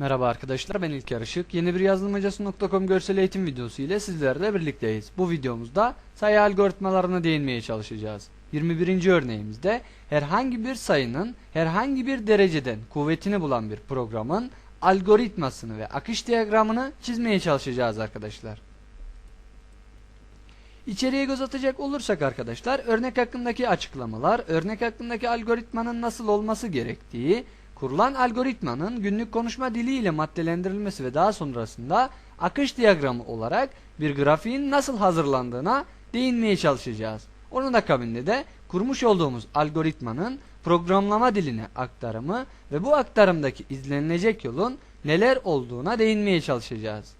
Merhaba arkadaşlar ben İlker Işık. Yeni bir yazılımcası.com görsel eğitim videosu ile sizlerle birlikteyiz. Bu videomuzda sayı algoritmalarına değinmeye çalışacağız. 21. örneğimizde herhangi bir sayının herhangi bir dereceden kuvvetini bulan bir programın algoritmasını ve akış diyagramını çizmeye çalışacağız arkadaşlar. İçeriye göz atacak olursak arkadaşlar örnek hakkındaki açıklamalar, örnek hakkındaki algoritmanın nasıl olması gerektiği, kurulan algoritmanın günlük konuşma dili ile maddelendirilmesi ve daha sonrasında akış diyagramı olarak bir grafiğin nasıl hazırlandığına değinmeye çalışacağız. Onun akabinde de kurmuş olduğumuz algoritmanın programlama diline aktarımı ve bu aktarımdaki izlenilecek yolun neler olduğuna değinmeye çalışacağız.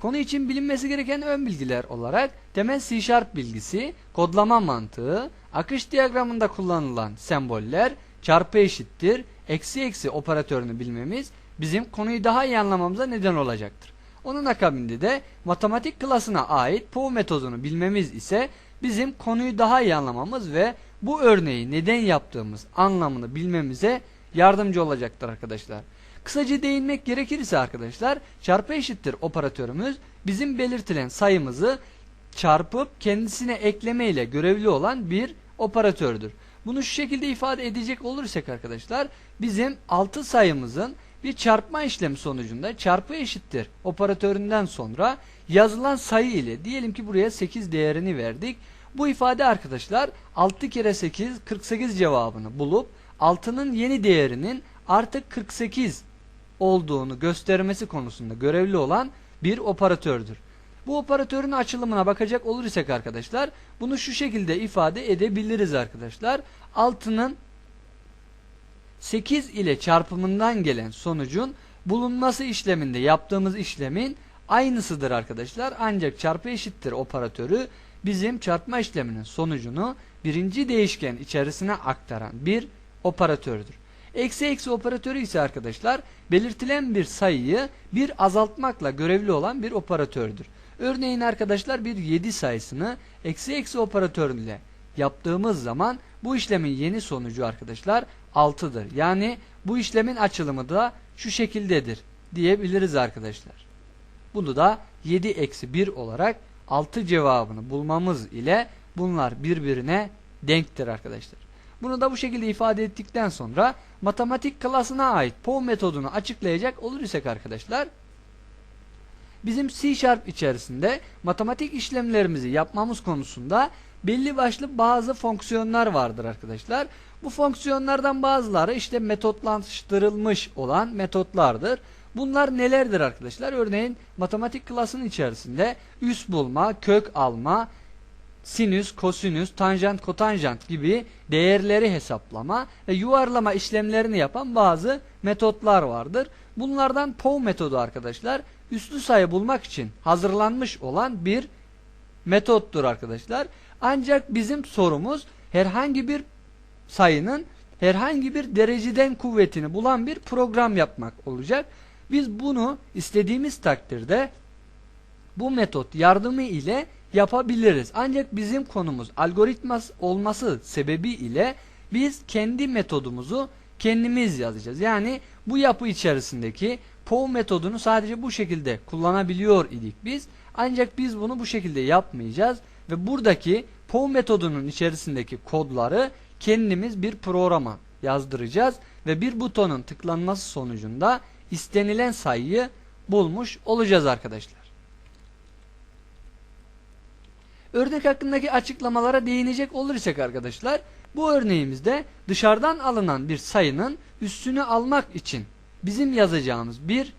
Konu için bilinmesi gereken ön bilgiler olarak temel C Sharp bilgisi, kodlama mantığı, akış diyagramında kullanılan semboller, çarpı eşittir, eksi eksi operatörünü bilmemiz bizim konuyu daha iyi anlamamıza neden olacaktır. Onun akabinde de matematik klasına ait POV metodunu bilmemiz ise bizim konuyu daha iyi anlamamız ve bu örneği neden yaptığımız anlamını bilmemize yardımcı olacaktır arkadaşlar. Kısaca değinmek gerekirse arkadaşlar çarpı eşittir operatörümüz bizim belirtilen sayımızı çarpıp kendisine ekleme ile görevli olan bir operatördür. Bunu şu şekilde ifade edecek olursak arkadaşlar bizim 6 sayımızın bir çarpma işlemi sonucunda çarpı eşittir operatöründen sonra yazılan sayı ile diyelim ki buraya 8 değerini verdik. Bu ifade arkadaşlar 6 kere 8 48 cevabını bulup 6'nın yeni değerinin artık 48 olduğunu göstermesi konusunda görevli olan bir operatördür. Bu operatörün açılımına bakacak olursak arkadaşlar bunu şu şekilde ifade edebiliriz arkadaşlar. 6'nın 8 ile çarpımından gelen sonucun bulunması işleminde yaptığımız işlemin aynısıdır arkadaşlar. Ancak çarpı eşittir operatörü bizim çarpma işleminin sonucunu birinci değişken içerisine aktaran bir operatördür. Eksi eksi operatörü ise arkadaşlar belirtilen bir sayıyı bir azaltmakla görevli olan bir operatördür. Örneğin arkadaşlar bir 7 sayısını eksi eksi operatörüyle yaptığımız zaman bu işlemin yeni sonucu arkadaşlar 6'dır. Yani bu işlemin açılımı da şu şekildedir diyebiliriz arkadaşlar. Bunu da 7 eksi 1 olarak 6 cevabını bulmamız ile bunlar birbirine denktir arkadaşlar. Bunu da bu şekilde ifade ettikten sonra matematik klasına ait POV metodunu açıklayacak olur isek arkadaşlar bizim C Sharp içerisinde matematik işlemlerimizi yapmamız konusunda belli başlı bazı fonksiyonlar vardır arkadaşlar. Bu fonksiyonlardan bazıları işte metotlaştırılmış olan metotlardır. Bunlar nelerdir arkadaşlar? Örneğin matematik klasının içerisinde üs bulma, kök alma, sinüs, kosinüs, tanjant, kotanjant gibi değerleri hesaplama ve yuvarlama işlemlerini yapan bazı metotlar vardır. Bunlardan POV metodu arkadaşlar üslü sayı bulmak için hazırlanmış olan bir metottur arkadaşlar. Ancak bizim sorumuz herhangi bir sayının herhangi bir dereceden kuvvetini bulan bir program yapmak olacak. Biz bunu istediğimiz takdirde bu metot yardımı ile yapabiliriz. Ancak bizim konumuz algoritma olması sebebi ile biz kendi metodumuzu kendimiz yazacağız. Yani bu yapı içerisindeki POV metodunu sadece bu şekilde kullanabiliyor idik biz. Ancak biz bunu bu şekilde yapmayacağız ve buradaki POV metodunun içerisindeki kodları kendimiz bir programa yazdıracağız ve bir butonun tıklanması sonucunda istenilen sayıyı bulmuş olacağız arkadaşlar. Örnek hakkındaki açıklamalara değinecek olursak arkadaşlar bu örneğimizde dışarıdan alınan bir sayının üstünü almak için bizim yazacağımız bir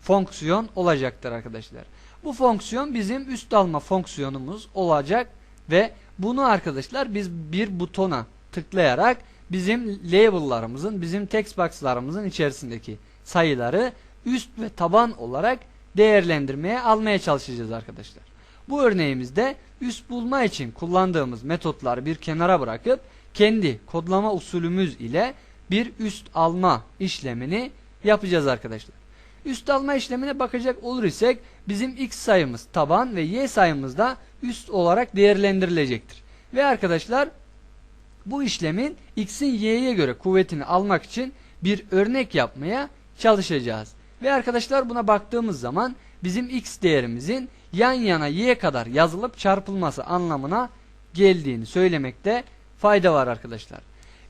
fonksiyon olacaktır arkadaşlar. Bu fonksiyon bizim üst alma fonksiyonumuz olacak ve bunu arkadaşlar biz bir butona tıklayarak bizim label'larımızın, bizim text box'larımızın içerisindeki sayıları üst ve taban olarak değerlendirmeye almaya çalışacağız arkadaşlar. Bu örneğimizde üst bulma için kullandığımız metotları bir kenara bırakıp kendi kodlama usulümüz ile bir üst alma işlemini yapacağız arkadaşlar. Üst alma işlemine bakacak olur isek bizim x sayımız taban ve y sayımız da üst olarak değerlendirilecektir. Ve arkadaşlar bu işlemin x'in y'ye göre kuvvetini almak için bir örnek yapmaya çalışacağız. Ve arkadaşlar buna baktığımız zaman bizim x değerimizin yan yana y kadar yazılıp çarpılması anlamına geldiğini söylemekte fayda var arkadaşlar.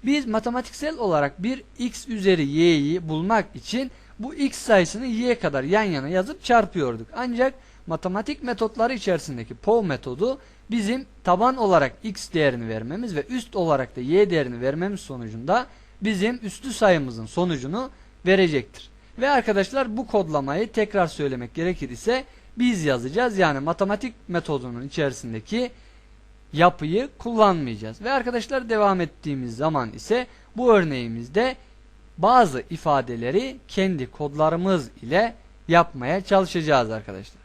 Biz matematiksel olarak bir x üzeri y'yi bulmak için bu x sayısını y kadar yan yana yazıp çarpıyorduk. Ancak matematik metotları içerisindeki POV metodu bizim taban olarak x değerini vermemiz ve üst olarak da y değerini vermemiz sonucunda bizim üstü sayımızın sonucunu verecektir. Ve arkadaşlar bu kodlamayı tekrar söylemek gerekir ise biz yazacağız. Yani matematik metodunun içerisindeki yapıyı kullanmayacağız. Ve arkadaşlar devam ettiğimiz zaman ise bu örneğimizde bazı ifadeleri kendi kodlarımız ile yapmaya çalışacağız arkadaşlar.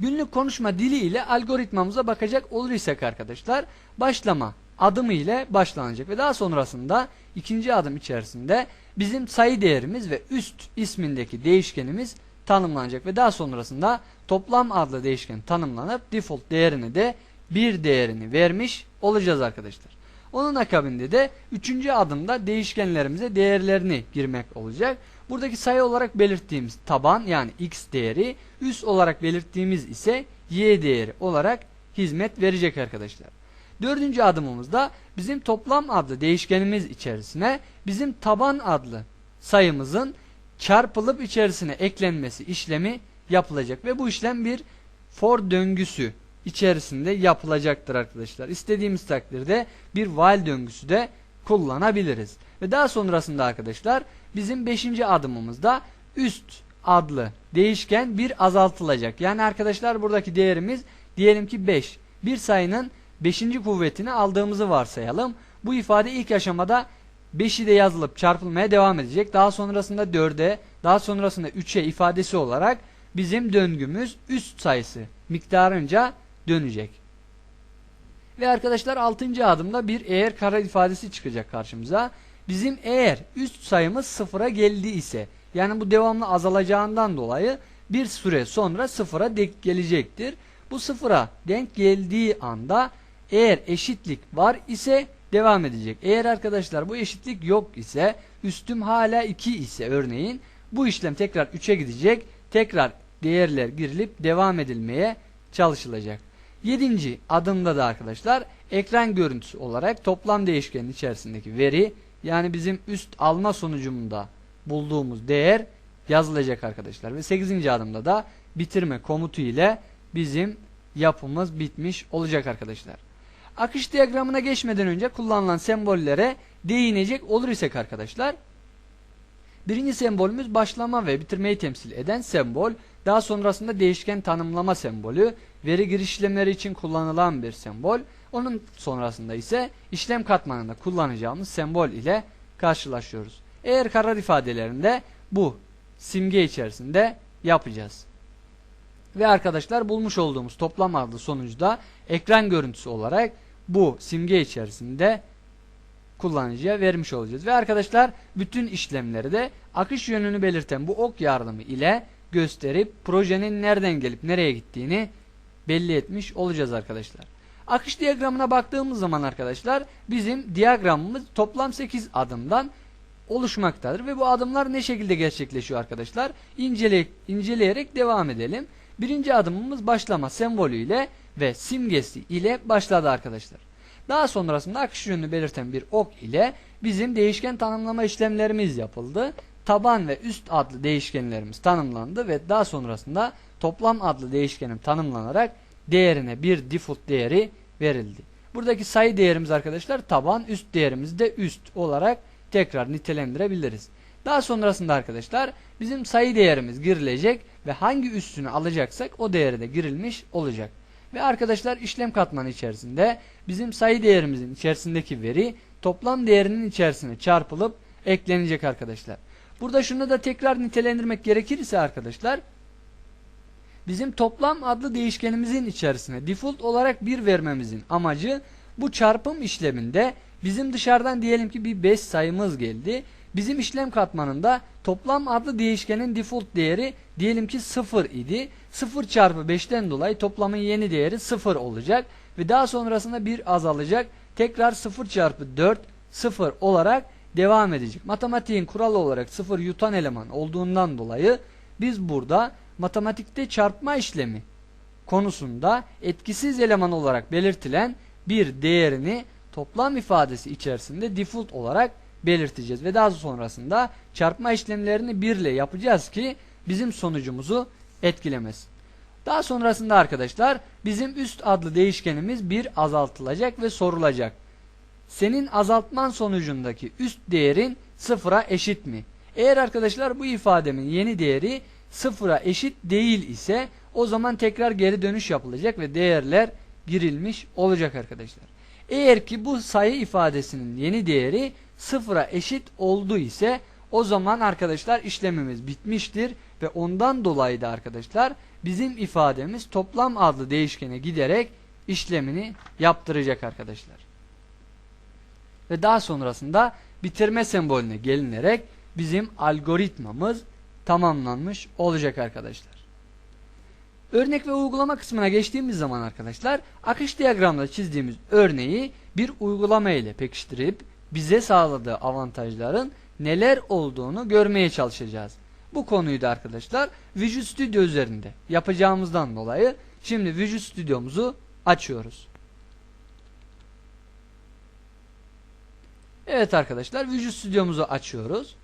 Günlük konuşma dili ile algoritmamıza bakacak olursak arkadaşlar başlama adımı ile başlanacak ve daha sonrasında ikinci adım içerisinde bizim sayı değerimiz ve üst ismindeki değişkenimiz tanımlanacak ve daha sonrasında toplam adlı değişken tanımlanıp default değerini de bir değerini vermiş olacağız arkadaşlar. Onun akabinde de üçüncü adımda değişkenlerimize değerlerini girmek olacak. Buradaki sayı olarak belirttiğimiz taban yani x değeri üst olarak belirttiğimiz ise y değeri olarak hizmet verecek arkadaşlar. Dördüncü adımımızda bizim toplam adlı değişkenimiz içerisine bizim taban adlı sayımızın çarpılıp içerisine eklenmesi işlemi yapılacak ve bu işlem bir for döngüsü içerisinde yapılacaktır arkadaşlar. İstediğimiz takdirde bir while döngüsü de kullanabiliriz. Ve daha sonrasında arkadaşlar bizim 5. adımımızda üst adlı değişken bir azaltılacak. Yani arkadaşlar buradaki değerimiz diyelim ki 5. Bir sayının 5. kuvvetini aldığımızı varsayalım. Bu ifade ilk aşamada 5'i de yazılıp çarpılmaya devam edecek. Daha sonrasında 4'e, daha sonrasında 3'e ifadesi olarak bizim döngümüz üst sayısı miktarınca dönecek. Ve arkadaşlar 6. adımda bir eğer kara ifadesi çıkacak karşımıza. Bizim eğer üst sayımız sıfıra geldi ise yani bu devamlı azalacağından dolayı bir süre sonra sıfıra denk gelecektir. Bu sıfıra denk geldiği anda eğer eşitlik var ise devam edecek. Eğer arkadaşlar bu eşitlik yok ise üstüm hala 2 ise örneğin bu işlem tekrar 3'e gidecek. Tekrar değerler girilip devam edilmeye çalışılacak. Yedinci adımda da arkadaşlar ekran görüntüsü olarak toplam değişkenin içerisindeki veri yani bizim üst alma sonucunda bulduğumuz değer yazılacak arkadaşlar. Ve 8. adımda da bitirme komutu ile bizim yapımız bitmiş olacak arkadaşlar. Akış diyagramına geçmeden önce kullanılan sembollere değinecek olur isek arkadaşlar. Birinci sembolümüz başlama ve bitirmeyi temsil eden sembol. Daha sonrasında değişken tanımlama sembolü. Veri giriş işlemleri için kullanılan bir sembol. Onun sonrasında ise işlem katmanında kullanacağımız sembol ile karşılaşıyoruz. Eğer karar ifadelerinde bu simge içerisinde yapacağız. Ve arkadaşlar bulmuş olduğumuz toplam adlı sonucu ekran görüntüsü olarak bu simge içerisinde kullanıcıya vermiş olacağız. Ve arkadaşlar bütün işlemleri de akış yönünü belirten bu ok yardımı ile gösterip projenin nereden gelip nereye gittiğini belli etmiş olacağız arkadaşlar. Akış diyagramına baktığımız zaman arkadaşlar bizim diyagramımız toplam 8 adımdan oluşmaktadır. Ve bu adımlar ne şekilde gerçekleşiyor arkadaşlar? İncele, inceleyerek devam edelim. Birinci adımımız başlama sembolü ile ve simgesi ile başladı arkadaşlar. Daha sonrasında akış yönünü belirten bir ok ile bizim değişken tanımlama işlemlerimiz yapıldı. Taban ve üst adlı değişkenlerimiz tanımlandı ve daha sonrasında toplam adlı değişkenim tanımlanarak değerine bir default değeri verildi. Buradaki sayı değerimiz arkadaşlar taban, üst değerimiz de üst olarak tekrar nitelendirebiliriz. Daha sonrasında arkadaşlar bizim sayı değerimiz girilecek ve hangi üstünü alacaksak o değeri de girilmiş olacak. Ve arkadaşlar işlem katmanı içerisinde bizim sayı değerimizin içerisindeki veri toplam değerinin içerisine çarpılıp eklenecek arkadaşlar. Burada şunu da tekrar nitelendirmek gerekirse arkadaşlar bizim toplam adlı değişkenimizin içerisine default olarak 1 vermemizin amacı bu çarpım işleminde bizim dışarıdan diyelim ki bir 5 sayımız geldi. Bizim işlem katmanında toplam adlı değişkenin default değeri diyelim ki 0 idi. 0 çarpı 5'ten dolayı toplamın yeni değeri 0 olacak. Ve daha sonrasında 1 azalacak. Tekrar 0 çarpı 4 0 olarak devam edecek. Matematiğin kuralı olarak sıfır yutan eleman olduğundan dolayı biz burada matematikte çarpma işlemi konusunda etkisiz eleman olarak belirtilen bir değerini toplam ifadesi içerisinde default olarak belirteceğiz ve daha sonrasında çarpma işlemlerini 1 ile yapacağız ki bizim sonucumuzu etkilemesin. Daha sonrasında arkadaşlar bizim üst adlı değişkenimiz bir azaltılacak ve sorulacak. Senin azaltman sonucundaki üst değerin sıfıra eşit mi? Eğer arkadaşlar bu ifademin yeni değeri sıfıra eşit değil ise o zaman tekrar geri dönüş yapılacak ve değerler girilmiş olacak arkadaşlar. Eğer ki bu sayı ifadesinin yeni değeri sıfıra eşit oldu ise o zaman arkadaşlar işlemimiz bitmiştir ve ondan dolayı da arkadaşlar bizim ifademiz toplam adlı değişkene giderek işlemini yaptıracak arkadaşlar. Ve daha sonrasında bitirme sembolüne gelinerek bizim algoritmamız tamamlanmış olacak arkadaşlar. Örnek ve uygulama kısmına geçtiğimiz zaman arkadaşlar akış diyagramda çizdiğimiz örneği bir uygulama ile pekiştirip bize sağladığı avantajların neler olduğunu görmeye çalışacağız. Bu konuyu da arkadaşlar Visual Studio üzerinde yapacağımızdan dolayı şimdi Visual Studio'muzu açıyoruz. Evet arkadaşlar Visual Studio'muzu açıyoruz.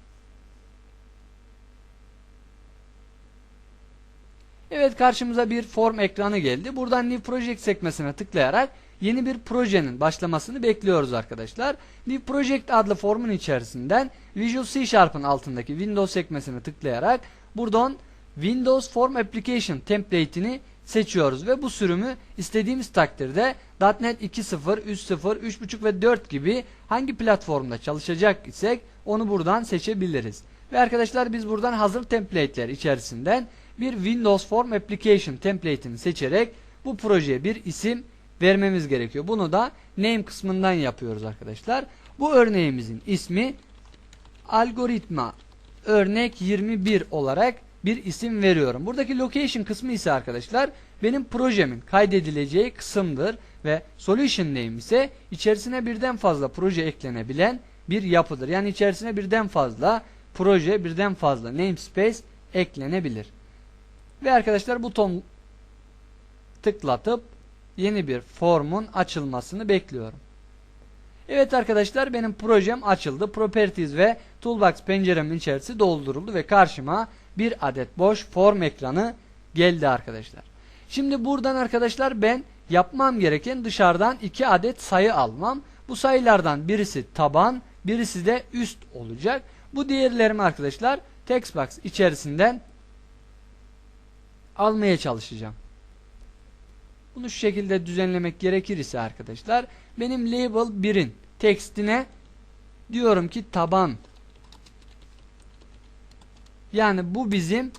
Evet karşımıza bir form ekranı geldi. Buradan New Project sekmesine tıklayarak yeni bir projenin başlamasını bekliyoruz arkadaşlar. New Project adlı formun içerisinden Visual C Sharp'ın altındaki Windows sekmesine tıklayarak buradan Windows Form Application template'ini seçiyoruz ve bu sürümü istediğimiz takdirde .NET 2.0, 3.0, 3.5 ve 4 gibi hangi platformda çalışacak isek onu buradan seçebiliriz. Ve arkadaşlar biz buradan hazır template'ler içerisinden bir Windows Form Application template'ini seçerek bu projeye bir isim vermemiz gerekiyor. Bunu da name kısmından yapıyoruz arkadaşlar. Bu örneğimizin ismi algoritma örnek 21 olarak bir isim veriyorum. Buradaki location kısmı ise arkadaşlar benim projemin kaydedileceği kısımdır ve solution name ise içerisine birden fazla proje eklenebilen bir yapıdır. Yani içerisine birden fazla proje, birden fazla namespace eklenebilir. Ve arkadaşlar buton tıklatıp yeni bir formun açılmasını bekliyorum. Evet arkadaşlar benim projem açıldı. Properties ve Toolbox penceremin içerisi dolduruldu ve karşıma bir adet boş form ekranı geldi arkadaşlar. Şimdi buradan arkadaşlar ben yapmam gereken dışarıdan iki adet sayı almam. Bu sayılardan birisi taban, birisi de üst olacak. Bu değerlerimi arkadaşlar textbox içerisinden almaya çalışacağım. Bunu şu şekilde düzenlemek gerekir ise arkadaşlar benim label 1'in tekstine diyorum ki taban yani bu bizim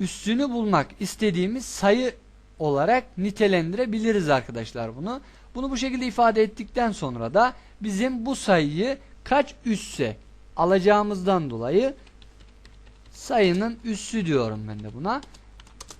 üstünü bulmak istediğimiz sayı olarak nitelendirebiliriz arkadaşlar bunu. Bunu bu şekilde ifade ettikten sonra da bizim bu sayıyı kaç üsse alacağımızdan dolayı sayının üssü diyorum ben de buna.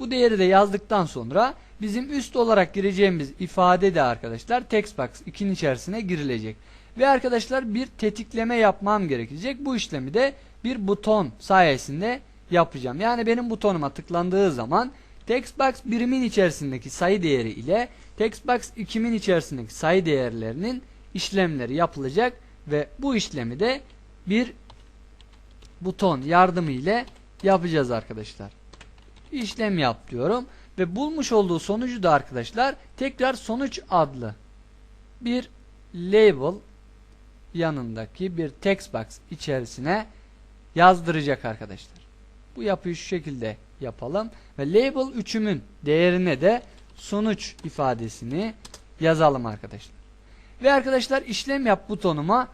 Bu değeri de yazdıktan sonra bizim üst olarak gireceğimiz ifade de arkadaşlar textbox 2'nin içerisine girilecek. Ve arkadaşlar bir tetikleme yapmam gerekecek. Bu işlemi de bir buton sayesinde yapacağım. Yani benim butonuma tıklandığı zaman textbox birimin içerisindeki sayı değeri ile textbox 2'min içerisindeki sayı değerlerinin işlemleri yapılacak ve bu işlemi de bir buton yardımı ile yapacağız arkadaşlar. İşlem yap diyorum ve bulmuş olduğu sonucu da arkadaşlar tekrar sonuç adlı bir label yanındaki bir text box içerisine yazdıracak arkadaşlar. Bu yapıyı şu şekilde yapalım ve label 3'ümün değerine de sonuç ifadesini yazalım arkadaşlar. Ve arkadaşlar işlem yap butonuma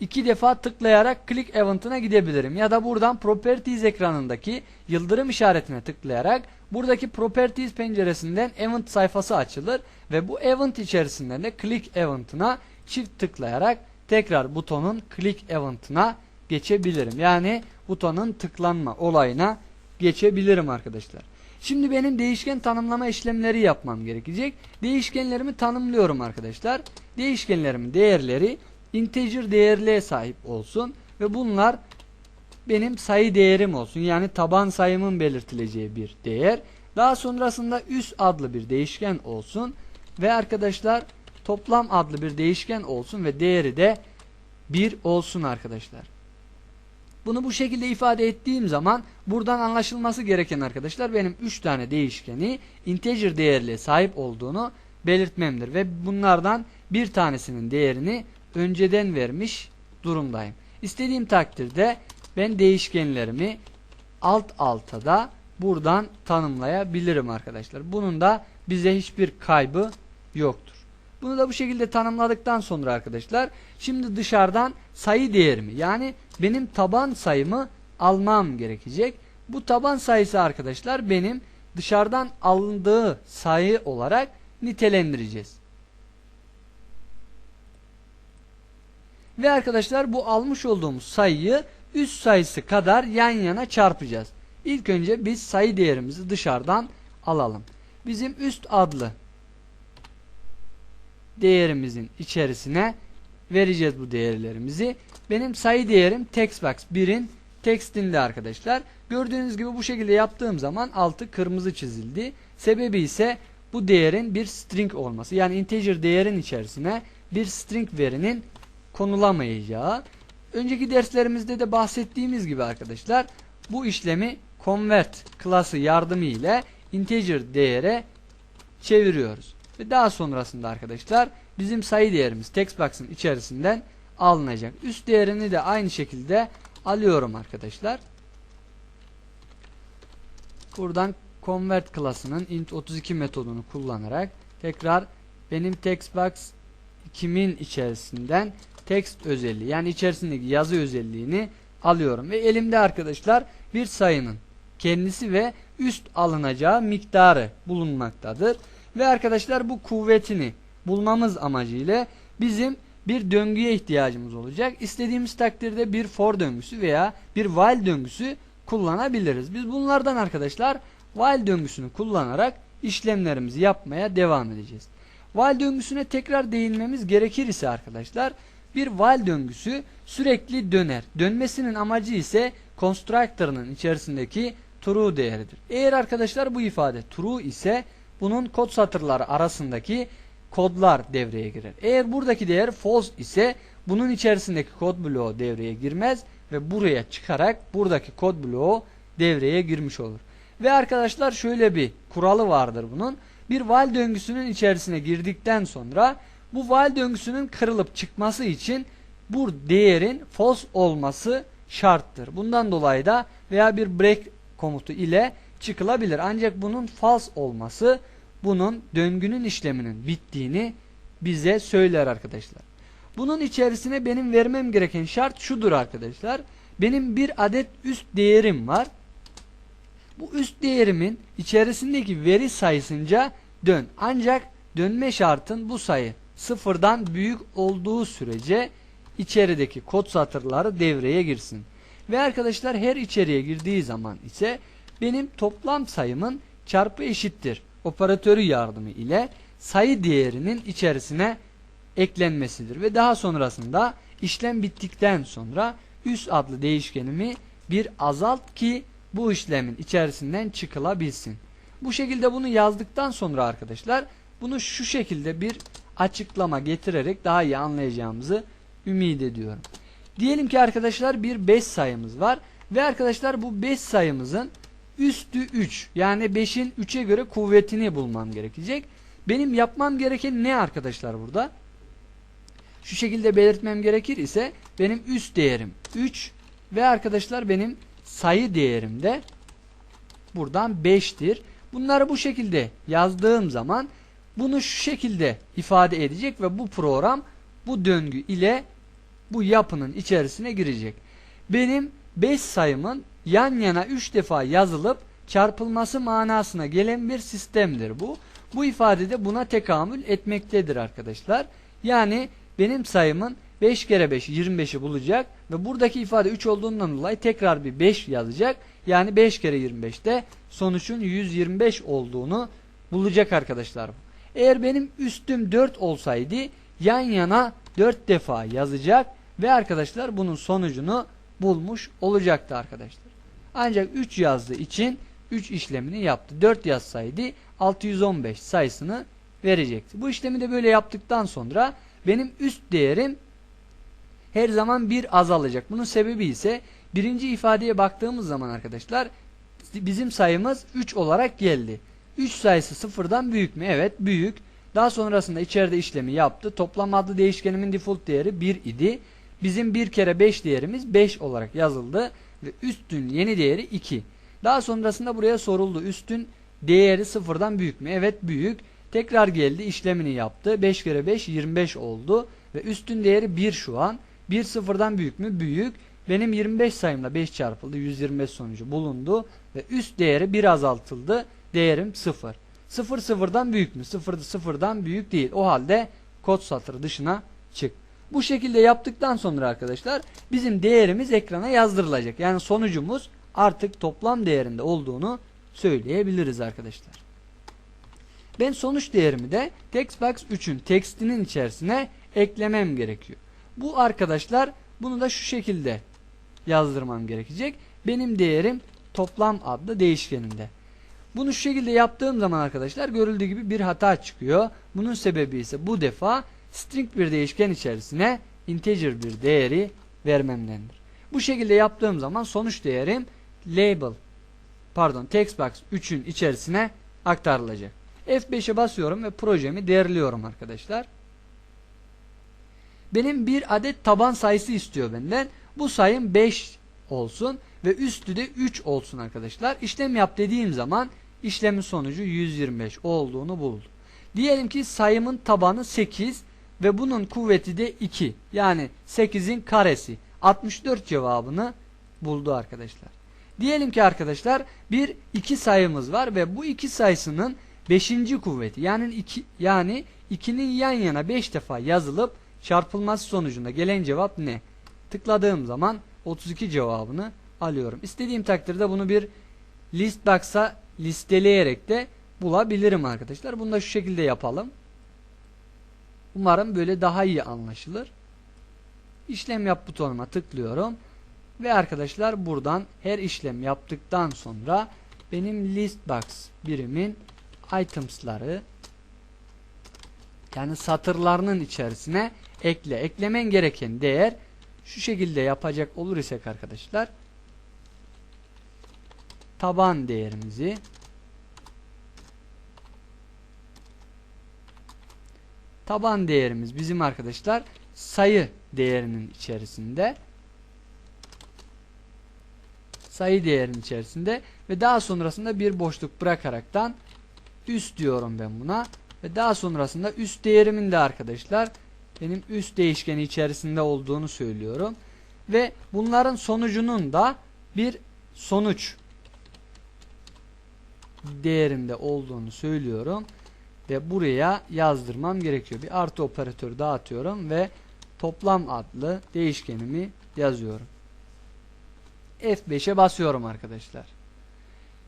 iki defa tıklayarak click event'ına gidebilirim. Ya da buradan properties ekranındaki yıldırım işaretine tıklayarak buradaki properties penceresinden event sayfası açılır ve bu event içerisinde de click event'ına çift tıklayarak tekrar butonun click event'ına geçebilirim. Yani butonun tıklanma olayına geçebilirim arkadaşlar. Şimdi benim değişken tanımlama işlemleri yapmam gerekecek. Değişkenlerimi tanımlıyorum arkadaşlar. Değişkenlerimin değerleri integer değerliğe sahip olsun ve bunlar benim sayı değerim olsun. Yani taban sayımın belirtileceği bir değer. Daha sonrasında üst adlı bir değişken olsun ve arkadaşlar toplam adlı bir değişken olsun ve değeri de 1 olsun arkadaşlar. Bunu bu şekilde ifade ettiğim zaman buradan anlaşılması gereken arkadaşlar benim 3 tane değişkeni integer değerli sahip olduğunu belirtmemdir ve bunlardan bir tanesinin değerini önceden vermiş durumdayım. İstediğim takdirde ben değişkenlerimi alt alta da buradan tanımlayabilirim arkadaşlar. Bunun da bize hiçbir kaybı yoktur. Bunu da bu şekilde tanımladıktan sonra arkadaşlar şimdi dışarıdan sayı değerimi yani benim taban sayımı almam gerekecek. Bu taban sayısı arkadaşlar benim dışarıdan alındığı sayı olarak nitelendireceğiz. Ve arkadaşlar bu almış olduğumuz sayıyı üst sayısı kadar yan yana çarpacağız. İlk önce biz sayı değerimizi dışarıdan alalım. Bizim üst adlı değerimizin içerisine vereceğiz bu değerlerimizi. Benim sayı değerim textbox 1'in textinde arkadaşlar. Gördüğünüz gibi bu şekilde yaptığım zaman altı kırmızı çizildi. Sebebi ise bu değerin bir string olması. Yani integer değerin içerisine bir string verinin konulamayacağı. Önceki derslerimizde de bahsettiğimiz gibi arkadaşlar bu işlemi convert klası yardımı ile integer değere çeviriyoruz. Ve daha sonrasında arkadaşlar bizim sayı değerimiz textbox'ın içerisinden alınacak. Üst değerini de aynı şekilde alıyorum arkadaşlar. Buradan convert klasının int32 metodunu kullanarak tekrar benim textbox 2000 içerisinden text özelliği yani içerisindeki yazı özelliğini alıyorum ve elimde arkadaşlar bir sayının kendisi ve üst alınacağı miktarı bulunmaktadır. Ve arkadaşlar bu kuvvetini bulmamız amacıyla bizim bir döngüye ihtiyacımız olacak. İstediğimiz takdirde bir for döngüsü veya bir while döngüsü kullanabiliriz. Biz bunlardan arkadaşlar while döngüsünü kullanarak işlemlerimizi yapmaya devam edeceğiz. While döngüsüne tekrar değinmemiz gerekir ise arkadaşlar bir while döngüsü sürekli döner. Dönmesinin amacı ise constructor'ın içerisindeki true değeridir. Eğer arkadaşlar bu ifade true ise bunun kod satırları arasındaki kodlar devreye girer. Eğer buradaki değer false ise bunun içerisindeki kod bloğu devreye girmez ve buraya çıkarak buradaki kod bloğu devreye girmiş olur. Ve arkadaşlar şöyle bir kuralı vardır bunun. Bir while döngüsünün içerisine girdikten sonra bu while döngüsünün kırılıp çıkması için bu değerin false olması şarttır. Bundan dolayı da veya bir break komutu ile çıkılabilir. Ancak bunun false olması bunun döngünün işleminin bittiğini bize söyler arkadaşlar. Bunun içerisine benim vermem gereken şart şudur arkadaşlar. Benim bir adet üst değerim var. Bu üst değerimin içerisindeki veri sayısınca dön. Ancak dönme şartın bu sayı sıfırdan büyük olduğu sürece içerideki kod satırları devreye girsin. Ve arkadaşlar her içeriye girdiği zaman ise benim toplam sayımın çarpı eşittir operatörü yardımı ile sayı değerinin içerisine eklenmesidir. Ve daha sonrasında işlem bittikten sonra üst adlı değişkenimi bir azalt ki bu işlemin içerisinden çıkılabilsin. Bu şekilde bunu yazdıktan sonra arkadaşlar bunu şu şekilde bir açıklama getirerek daha iyi anlayacağımızı ümit ediyorum. Diyelim ki arkadaşlar bir 5 sayımız var ve arkadaşlar bu 5 sayımızın üstü 3 yani 5'in 3'e göre kuvvetini bulmam gerekecek. Benim yapmam gereken ne arkadaşlar burada? Şu şekilde belirtmem gerekir ise benim üst değerim 3 ve arkadaşlar benim sayı değerim de buradan 5'tir. Bunları bu şekilde yazdığım zaman bunu şu şekilde ifade edecek ve bu program bu döngü ile bu yapının içerisine girecek. Benim 5 sayımın yan yana 3 defa yazılıp çarpılması manasına gelen bir sistemdir bu. Bu ifade de buna tekamül etmektedir arkadaşlar. Yani benim sayımın 5 kere 5 25'i bulacak ve buradaki ifade 3 olduğundan dolayı tekrar bir 5 yazacak. Yani 5 kere 25'te sonuçun 125 olduğunu bulacak arkadaşlar. Eğer benim üstüm 4 olsaydı yan yana 4 defa yazacak ve arkadaşlar bunun sonucunu bulmuş olacaktı arkadaşlar. Ancak 3 yazdığı için 3 işlemini yaptı. 4 yazsaydı 615 sayısını verecekti. Bu işlemi de böyle yaptıktan sonra benim üst değerim her zaman bir azalacak. Bunun sebebi ise birinci ifadeye baktığımız zaman arkadaşlar bizim sayımız 3 olarak geldi. 3 sayısı sıfırdan büyük mü? Evet büyük. Daha sonrasında içeride işlemi yaptı. Toplam adlı değişkenimin default değeri 1 idi. Bizim 1 kere 5 değerimiz 5 olarak yazıldı. Ve üstün yeni değeri 2. Daha sonrasında buraya soruldu. Üstün değeri sıfırdan büyük mü? Evet büyük. Tekrar geldi işlemini yaptı. 5 kere 5 25 oldu. Ve üstün değeri 1 şu an. 1 sıfırdan büyük mü? Büyük. Benim 25 sayımla 5 çarpıldı. 125 sonucu bulundu. Ve üst değeri 1 azaltıldı. Değerim 0. 0 sıfırdan büyük mü? 0 sıfırdan büyük değil. O halde kod satırı dışına çık. Bu şekilde yaptıktan sonra arkadaşlar bizim değerimiz ekrana yazdırılacak. Yani sonucumuz artık toplam değerinde olduğunu söyleyebiliriz arkadaşlar. Ben sonuç değerimi de textbox 3'ün tekstinin içerisine eklemem gerekiyor. Bu arkadaşlar bunu da şu şekilde yazdırmam gerekecek. Benim değerim toplam adlı değişkeninde. Bunu şu şekilde yaptığım zaman arkadaşlar görüldüğü gibi bir hata çıkıyor. Bunun sebebi ise bu defa string bir değişken içerisine integer bir değeri vermemdendir. Bu şekilde yaptığım zaman sonuç değerim label pardon textbox 3'ün içerisine aktarılacak. F5'e basıyorum ve projemi değerliyorum arkadaşlar. Benim bir adet taban sayısı istiyor benden. Bu sayım 5 olsun ve üstü de 3 olsun arkadaşlar. İşlem yap dediğim zaman işlemin sonucu 125 olduğunu buldu. Diyelim ki sayımın tabanı 8 ve bunun kuvveti de 2. Yani 8'in karesi. 64 cevabını buldu arkadaşlar. Diyelim ki arkadaşlar bir iki sayımız var ve bu iki sayısının 5. kuvveti yani 2 yani 2'nin yan yana 5 defa yazılıp çarpılması sonucunda gelen cevap ne? Tıkladığım zaman 32 cevabını alıyorum. İstediğim takdirde bunu bir list box'a listeleyerek de bulabilirim arkadaşlar. Bunu da şu şekilde yapalım. Umarım böyle daha iyi anlaşılır. İşlem yap butonuna tıklıyorum. Ve arkadaşlar buradan her işlem yaptıktan sonra benim list box birimin items'ları yani satırlarının içerisine ekle. Eklemen gereken değer şu şekilde yapacak olur isek arkadaşlar taban değerimizi taban değerimiz bizim arkadaşlar sayı değerinin içerisinde sayı değerinin içerisinde ve daha sonrasında bir boşluk bırakaraktan üst diyorum ben buna ve daha sonrasında üst değerimin de arkadaşlar benim üst değişkeni içerisinde olduğunu söylüyorum ve bunların sonucunun da bir sonuç değerinde olduğunu söylüyorum ve buraya yazdırmam gerekiyor. Bir artı operatörü dağıtıyorum ve toplam adlı değişkenimi yazıyorum. F5'e basıyorum arkadaşlar.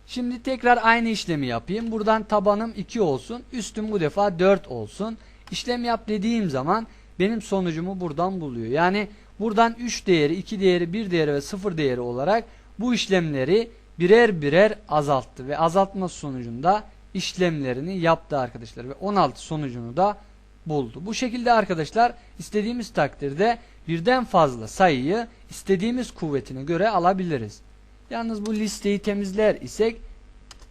Şimdi tekrar aynı işlemi yapayım. Buradan tabanım 2 olsun. Üstüm bu defa 4 olsun. İşlem yap dediğim zaman benim sonucumu buradan buluyor. Yani buradan 3 değeri, 2 değeri, 1 değeri ve 0 değeri olarak bu işlemleri birer birer azalttı. Ve azaltma sonucunda işlemlerini yaptı arkadaşlar. Ve 16 sonucunu da buldu. Bu şekilde arkadaşlar istediğimiz takdirde birden fazla sayıyı istediğimiz kuvvetine göre alabiliriz. Yalnız bu listeyi temizler isek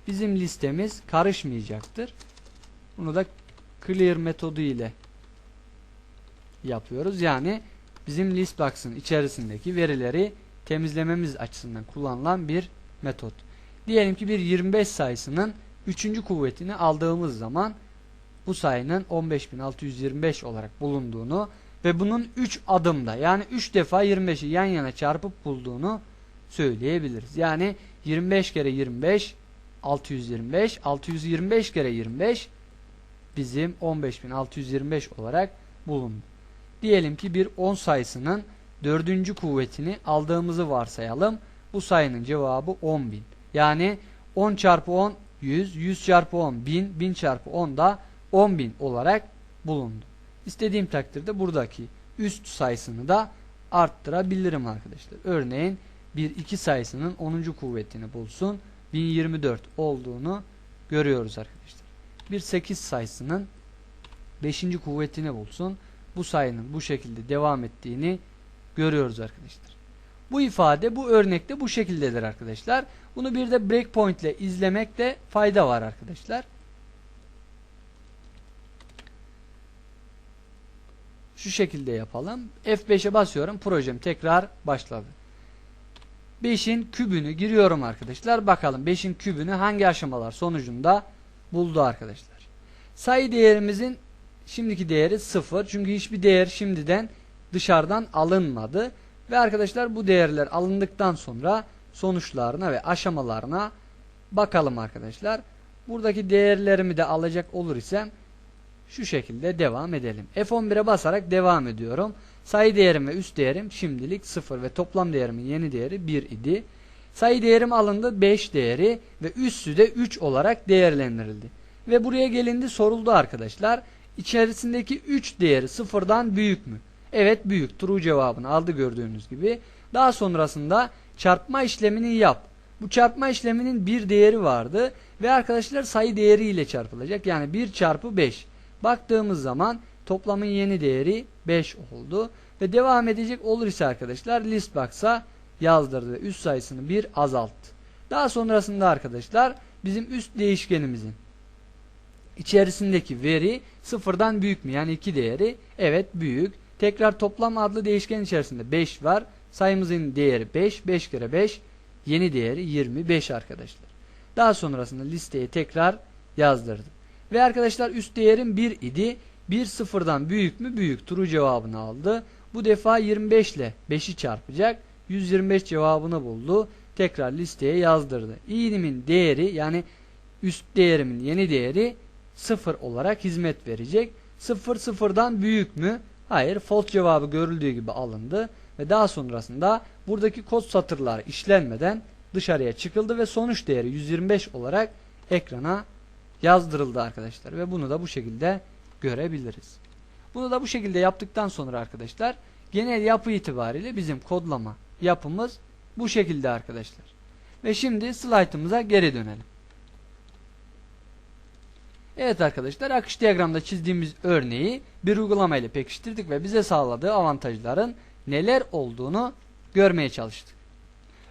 bizim listemiz karışmayacaktır. Bunu da clear metodu ile yapıyoruz. Yani bizim listbox'ın içerisindeki verileri temizlememiz açısından kullanılan bir metot. Diyelim ki bir 25 sayısının 3. kuvvetini aldığımız zaman bu sayının 15.625 olarak bulunduğunu ve bunun 3 adımda yani 3 defa 25'i yan yana çarpıp bulduğunu söyleyebiliriz. Yani 25 kere 25 625 625 kere 25 bizim 15.625 olarak bulundu. Diyelim ki bir 10 sayısının dördüncü kuvvetini aldığımızı varsayalım. Bu sayının cevabı 10.000. Yani 10 çarpı 10 100, 100 çarpı 10 1000, 1000 çarpı 10 da 10.000 olarak bulundu. İstediğim takdirde buradaki üst sayısını da arttırabilirim arkadaşlar. Örneğin 1 2 sayısının 10. kuvvetini bulsun. 1024 olduğunu görüyoruz arkadaşlar. Bir 8 sayısının 5. kuvvetini bulsun. Bu sayının bu şekilde devam ettiğini görüyoruz arkadaşlar. Bu ifade bu örnekte bu şekildedir arkadaşlar. Bunu bir de breakpoint ile izlemekte fayda var arkadaşlar. Şu şekilde yapalım. F5'e basıyorum. Projem tekrar başladı. 5'in kübünü giriyorum arkadaşlar. Bakalım 5'in kübünü hangi aşamalar sonucunda buldu arkadaşlar. Sayı değerimizin şimdiki değeri 0. Çünkü hiçbir değer şimdiden dışarıdan alınmadı. Ve arkadaşlar bu değerler alındıktan sonra sonuçlarına ve aşamalarına bakalım arkadaşlar. Buradaki değerlerimi de alacak olur isem şu şekilde devam edelim. F11'e basarak devam ediyorum. Sayı değerim ve üst değerim şimdilik 0 ve toplam değerimin yeni değeri 1 idi. Sayı değerim alındı 5 değeri ve üssü de 3 olarak değerlendirildi. Ve buraya gelindi soruldu arkadaşlar. İçerisindeki 3 değeri sıfırdan büyük mü? Evet büyük. True cevabını aldı gördüğünüz gibi. Daha sonrasında çarpma işlemini yap. Bu çarpma işleminin bir değeri vardı ve arkadaşlar sayı değeri ile çarpılacak. Yani 1 çarpı 5. Baktığımız zaman toplamın yeni değeri 5 oldu. Ve devam edecek olur ise arkadaşlar list box'a yazdırdı üst sayısını 1 azalttı. Daha sonrasında arkadaşlar bizim üst değişkenimizin içerisindeki veri sıfırdan büyük mü? Yani 2 değeri. Evet büyük. Tekrar toplam adlı değişken içerisinde 5 var. Sayımızın değeri 5. 5 kere 5 yeni değeri 25 arkadaşlar. Daha sonrasında listeye tekrar yazdırdım. Ve arkadaşlar üst değerim 1 idi. 1 sıfırdan büyük mü? Büyük. True cevabını aldı. Bu defa 25 ile 5'i çarpacak. 125 cevabını buldu. Tekrar listeye yazdırdı. İğnimin değeri yani üst değerimin yeni değeri 0 olarak hizmet verecek. 0 sıfırdan büyük mü? Hayır. False cevabı görüldüğü gibi alındı. Ve daha sonrasında buradaki kod satırları işlenmeden dışarıya çıkıldı ve sonuç değeri 125 olarak ekrana yazdırıldı arkadaşlar. Ve bunu da bu şekilde görebiliriz. Bunu da bu şekilde yaptıktan sonra arkadaşlar genel yapı itibariyle bizim kodlama yapımız bu şekilde arkadaşlar. Ve şimdi slaytımıza geri dönelim. Evet arkadaşlar akış diyagramda çizdiğimiz örneği bir uygulama ile pekiştirdik ve bize sağladığı avantajların neler olduğunu görmeye çalıştık.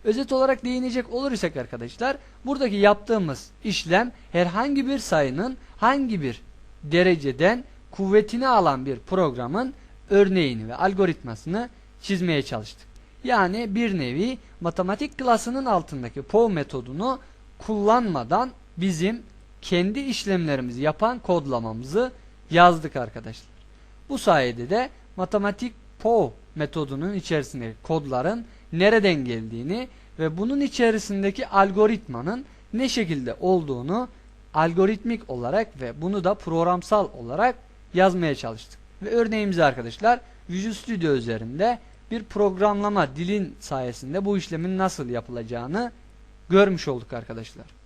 Özet olarak değinecek olur isek arkadaşlar buradaki yaptığımız işlem herhangi bir sayının hangi bir dereceden kuvvetini alan bir programın örneğini ve algoritmasını çizmeye çalıştık. Yani bir nevi matematik klasının altındaki POW metodunu kullanmadan bizim kendi işlemlerimizi yapan kodlamamızı yazdık arkadaşlar. Bu sayede de matematik POW metodunun içerisindeki kodların nereden geldiğini ve bunun içerisindeki algoritmanın ne şekilde olduğunu algoritmik olarak ve bunu da programsal olarak yazmaya çalıştık. Ve örneğimizi arkadaşlar Visual Studio üzerinde bir programlama dilin sayesinde bu işlemin nasıl yapılacağını görmüş olduk arkadaşlar.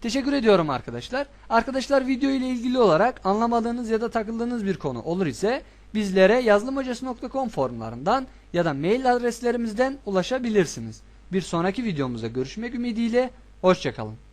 Teşekkür ediyorum arkadaşlar. Arkadaşlar video ile ilgili olarak anlamadığınız ya da takıldığınız bir konu olur ise bizlere yazılımhocası.com forumlarından ya da mail adreslerimizden ulaşabilirsiniz. Bir sonraki videomuzda görüşmek ümidiyle hoşçakalın.